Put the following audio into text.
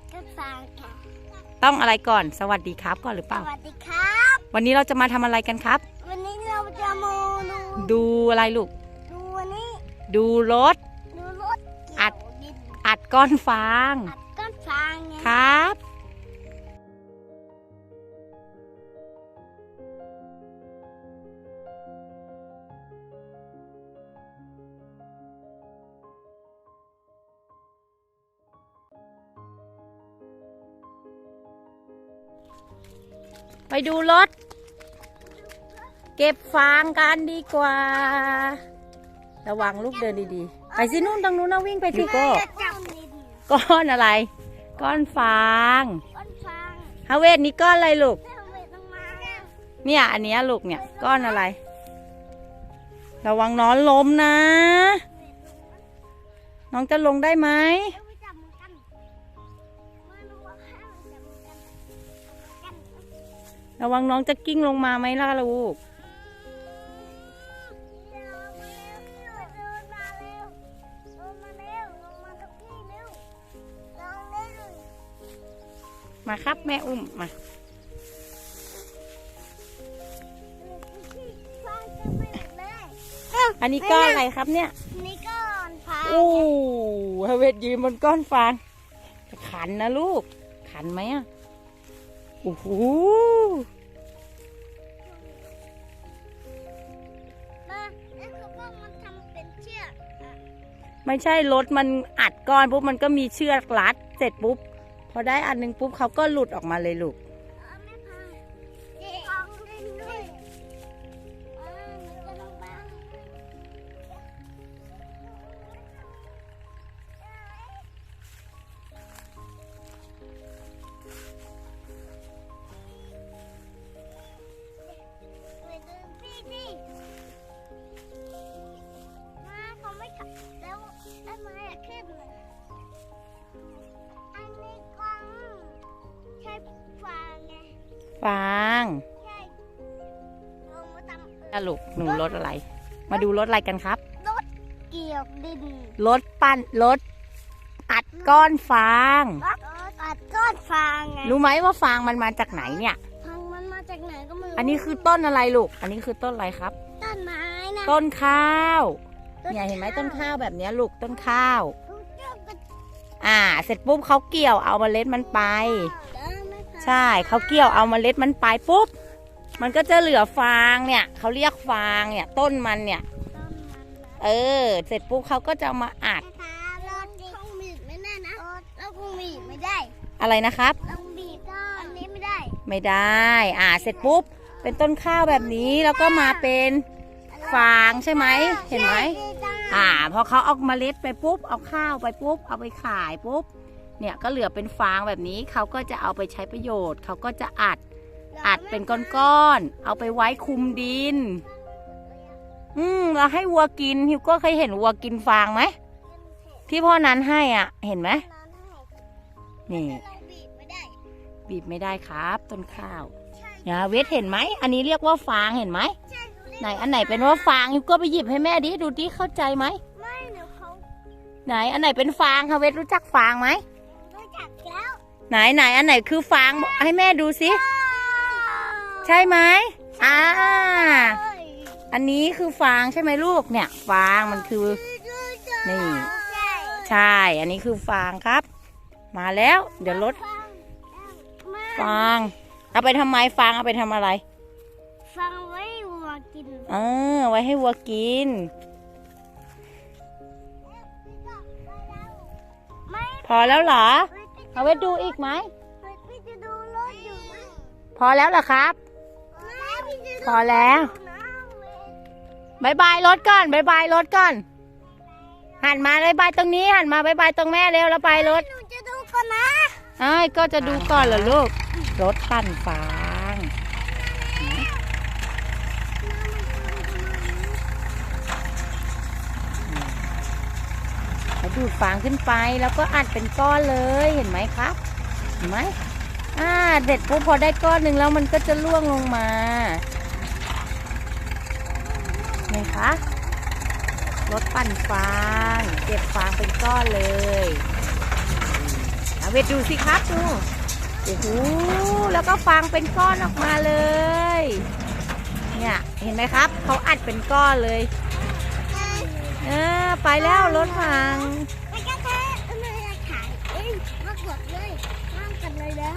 ดก็ฟังค่ะ ต้องอะไรก่อนสวัสดีครับก่อนหรือเปสล่า วัสดีครับ วันนี้เราจะมาทำอะไรกันครับ วันนี้เราจะมาดูดูอะไรลูก ดูวันนี้ดูรถ ดูรถอัดเกี่ยวดินอัดก้อนฟางอัดก้อนฟางไงครับ ไปดูรถ เก็บฟางกันดีกว่า ระวังลูกเดินดีๆ ไปสินู่นตรงนู้นนะวิ่งไปสิโก้จะจับดินก้อนอะไรก้อนฟางก้อนฟางฮาเวทนี่ก้อนอะไรลูกเรื่องเวทต้องมาเนี่ยอันเนี้ยลูกเนี่ย ก้อนอะไร ระวังน้อนล้มนะ น้องจะลงได้ไหม ระวังน้องจะกิ้งลงมาไหมล่ะลูกเดี๋ยวมาเร็วเดี๋ยวเดินมาเร็วเดินมาเร็วลงมากับพี่เร็วลงได้เลยมาครับแม่อุ้มมาฟังจะไม่ได้อันนี้ก้อนอะไรครับเนี่ยนี่ก้อนฟางอู้ฮาเวทยืนบนก้อนฟางจะขันนะลูก ขันไหมอะ โอ้โหไม่ใช่รถมันอัดก้อนปุ๊บมันก็มีเชือกรัด เสร็จปุ๊บ พอได้อันหนึงปุ๊บเขาก็หลุดออกมาเลยลูก ฟางใช่ลงมาทำอะลูกหนูรถอะไร มาดูรถอะไรกันครับ รถเกี่ยวดิน รถปั้น รถอัดก้อนฟาง รถอัดก้อนฟางไง รู้ไหมว่าฟางมันมาจากไหนเนี่ย ฟางมันมาจากไหนก็ไม่รู้ อันนี้คือต้นอะไรลูก อันนี้คือต้นอะไรครับ ต้นไม้นะ ต้นข้าว เนี่ยเห็นไหมต้นข้าวแบบเนี้ยลูกต้นข้าวลูกเจ้าก็อ่า เสร็จปุ๊บเขาเกี่ยวเอาเมล็ดมันไปได้ไหมคะ ใช่เขาเกี่ยวเอาเมล็ดมันไปปุ๊บมันก็จะเหลือฟางเนี่ยเขาเรียกฟางเนี่ย ต้นมันเนี่ยต้นมันนะเออ เสร็จปุ๊บเขาก็จะเอามาอัดรถคงบีบไม่ได้นะเราคงบีบไม่ได้ อะไรนะครับเราบีบอันนี้ไม่ได้ ไม่ได้ อ่าเสร็จปุ๊บเป็นต้นข้าวแบบนี้แล้วก็มาเป็นฟางใช่ไหมเห็นไหมอ่าพอเขาเอาเมล็ดไปปุ๊บเอาข้าวไปปุ๊บเอาไปขายปุ๊บ เนี่ยก็เหลือเป็นฟางแบบนี้เขาก็จะเอาไปใช้ประโยชน์ เขาก็จะอัดอัดเป็นก้อนๆเอาไปไว้คลุมดิน อืมเราให้วัวกินฮิวก็เคยเห็นวัวกินฟางไหมที่พ่อนั้นให้อะ เห็นไหมนี่เราบีบไม่ได้บีบไม่ได้ครับต้นข้าวใช่เนี่ยเวทเห็นไหมอันนี้เรียกว่าฟางเห็นไหมใช่ไหนอันไหนเป็นว่าฟางฮิวก็ไปหยิบให้แม่ดิดูดิเข้าใจไหมไม่เดี๋ยวเขาไหนอันไหนเป็นฟางคะเวทรู้จักฟางไหมรู้จักแล้ว ไหนไหนอันไหนคือฟางให้แม่ดูสิ ใช่ไหมอ่า อันนี้คือฟางใช่ไหมลูกเนี่ย ฟางมันคือ นี่ ใช่ใช่อันนี้คือฟางครับ มาแล้ว เดี๋ยวรถฟังมาฟาง เอาไปทำไมฟางเอาไปทำอะไรฟังไว้วัวกิน เออ ไว้ให้วัวกินไม่พอแล้วเหรอพี่ เอาไปดูอีกไหม พี่จะดูรถอยู่นะพอแล้วเหรอครับไม่พี่จะดูพอแล้ว นะบายบายรถก่อนบายบายรถก่อน หันมาบายบายตรงนี้ หันมาบายบายตรงแม่เร็วแล้วไปรถหนูจะดูก่อนนะไอ้ายก็จะดูก่อนเหรอลูก รถปั่นฟา ดูดฟางขึ้นไปแล้วก็อัดเป็นก้อนเลยเห็นไหมครับเห็นไหมอ่าเด็ดปุ๊บพอได้ก้อนหนึ่งแล้วมันก็จะล่วงลงมาเห็นคะรถปั่นฟางเก็บฟางเป็นก้อนเลยเอาเวทดูสิครับดูโอ้โหแล้วก็ฟางเป็นก้อนออกมาเลย เนี่ยเห็นไหมครับเขาอัดเป็นก้อนเลย เออไปแล้วรถพังไม่กล้าแท้ไม่ได้ขายเอ้ยมากดเลยห้ามกันเลยนะ